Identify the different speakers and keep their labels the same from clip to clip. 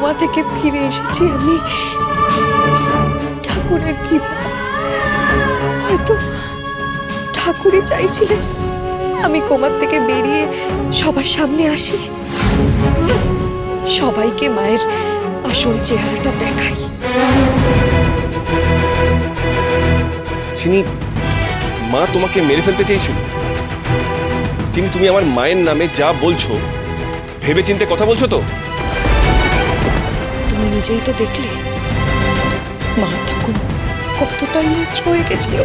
Speaker 1: Coma থেকে ফিরে এসেছি আমি। ঠাকুরের কি হয়তো ঠাকুরই চাইছিলেন আমি কোমার থেকে বেরিয়ে সবার সামনে আসি। সবাইকে মায়ের আসল চেহারাটা দেখাই।
Speaker 2: চিনি, মা তোমাকে মেরে ফেলতে চেয়েছিল। চিনি, তুমি আমার মায়ের নামে যা বলছো ভেবে চিন্তে কথা বলছো তো?
Speaker 1: তুমি নিজেই তো দেখলে। মা তখন কতটা হিংস্র হয়ে গেছিল।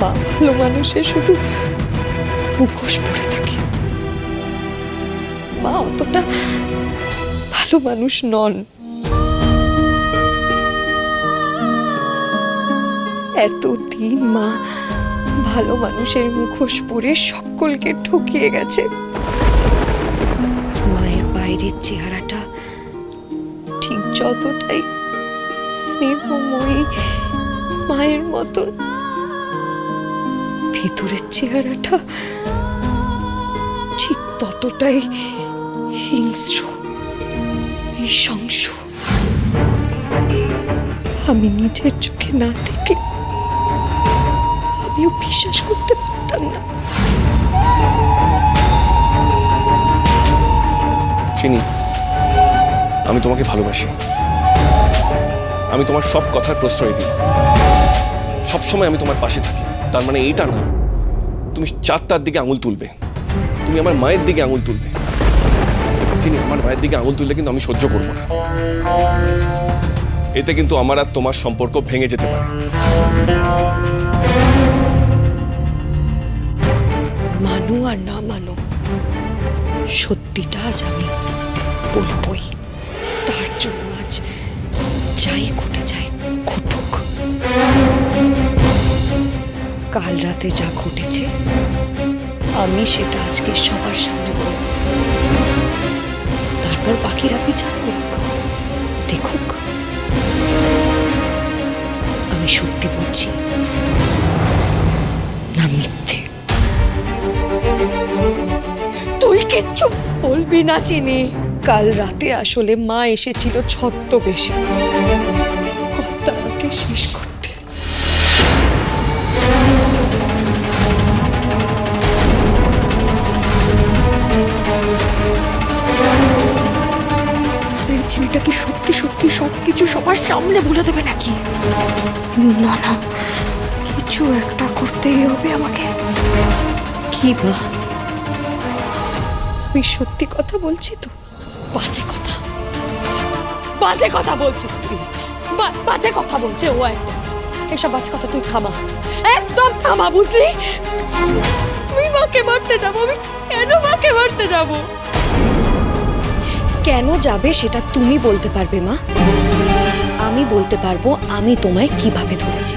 Speaker 1: মা ভালো মানুষের শুধু মুখোশ পড়ে থাকে। মা অতটা ভালো মানুষ নন। এতদিন মা ভালো মানুষের মুখোশ পরে সকলকে ঠকিয়ে গেছে। যতটাই স্নেহময়ী মায়ের মতন। ভিতরের চেহারাটা ঠিক ততটাই হিংস্র, নৃশংস। আমি নিজের চোখে না দেখলে আমিও বিশ্বাস করতে পারতাম না।
Speaker 2: চিনি, আমি তোমাকে ভালোবাসি। আমি তোমার সব কথার প্রশ্রয় দিই। সবসময় আমি তোমার পাশে থাকি। তার মানে এইটা না। তুমি চারটার দিকে আঙুল তুলবে। তুমি আমার মায়ের দিকে আঙুল তুলবে। চিনি আমার মায়ের দিকে আঙুল তুললে কিন্তু আমি সহ্য করব না। এতে কিন্তু আমার আর তোমার সম্পর্ক ভেঙে যেতে পারে।
Speaker 1: মানো আর না মানো, সত্যিটা আজ আমি বলবই। তার জন্য আজ যাই, ঘটে যায় ঘটুক। কাল রাতে যা ঘটেছে, আমি সেটা আজকে সবার সামনে বলব। তারপর বাকিরা বিচার করুক। দেখুক। আমি সত্যি বলছি, না মিথ্যে। তুই কিচ্ছু বলবি না, চিনি। কাল রাতে আসলে মা এসেছিল ছদ্মবেশে কর্তা আমাকে শেষ করতে। চিনিটা কি সত্যি সত্যি সব কিছু সবার সামনে বলে দেবে নাকি? না না কিছু একটা করতেই হবে আমাকে। কি বা? আমি সত্যি কথা বলছি তো?
Speaker 3: বাজে কথা। বাজে কথা বলছিস তুই। বাজে কথা বলছে ও একদম। এসব বাজে কথা তুই থামা। একদম থামা বুঝলি? আমি মাকে মারতে যাব, আমি কেন মাকে মারতে যাব?
Speaker 1: কেন যাবে সেটা তুমি বলতে পারবে, মা? আমি বলতে পারব, আমি তোমায় কীভাবে ধরেছি।